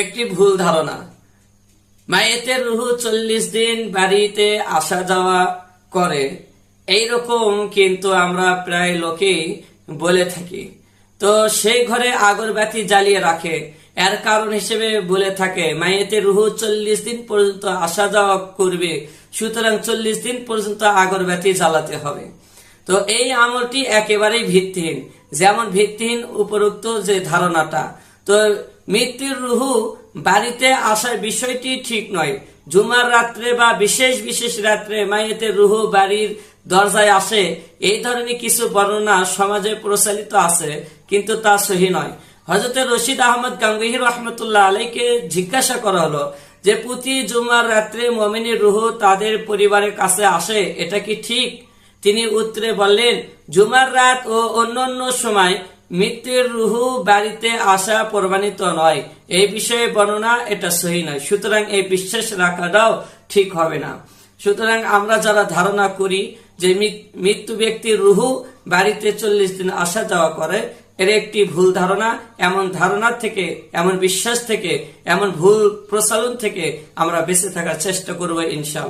একটি ভুল ধারণা। মায়েতের রুহু চল্লিশ দিন বাড়িতে আসা যাওয়া করে এই রকম কিন্তু আমরা প্রায় লোকেই বলে থাকি। তো সেই ঘরে আগরবাতি জ্বালিয়ে রাখে। এর কারণ হিসেবে বলে থাকে, মায়েতের রুহু চল্লিশ দিন পর্যন্ত আসা যাওয়া করবে, সুতরাং চল্লিশ দিন পর্যন্ত আগরবাতি জ্বালাতে হবে। তো এই আমলটি একেবারেই ভিত্তিহীন। যেমন ভিত্তিহীন, উপরোক্ত যে ধারণাটা। তো মৃত্যুর রুহু বাড়িতে আসার বিষয়টি ঠিক নয়। জুমার রাত্রে বা বিশেষ বিশেষ রাত্রে মাইয়েতের রুহু বাড়ির দরজায় আসে। এই ধরনের কিছু বর্ণনা সমাজে প্রচলিত আছে, কিন্তু তা সহি নয়। হজরত রশিদ আহমদ গাঙ্গুহি রহমতুল্লাহ আলীকে জিজ্ঞাসা করা হলো যে প্রতি জুমার রাত্রে মমিনের রুহু তাদের পরিবারের কাছে আসে, এটা কি ঠিক? তিনি উত্তরে বললেন, জুমার রাত ও অন্যান্য সময় মৃত্যুর রুহু বাড়িতে আসা প্রমাণিত নয়। এই বিষয়ে বর্ণনা এটা সহি নয়। সুতরাং এই বিশ্বাস রাখাটাও ঠিক হবে না। সুতরাং আমরা যারা ধারণা করি যে মৃত্যু ব্যক্তির রুহু বাড়িতে চল্লিশ দিন আসা যাওয়া করে, এর একটি ভুল ধারণা, এমন ধারণা থেকে, এমন বিশ্বাস থেকে, এমন ভুল প্রচলন থেকে আমরা বেঁচে থাকার চেষ্টা করব ইনশাআল্লাহ।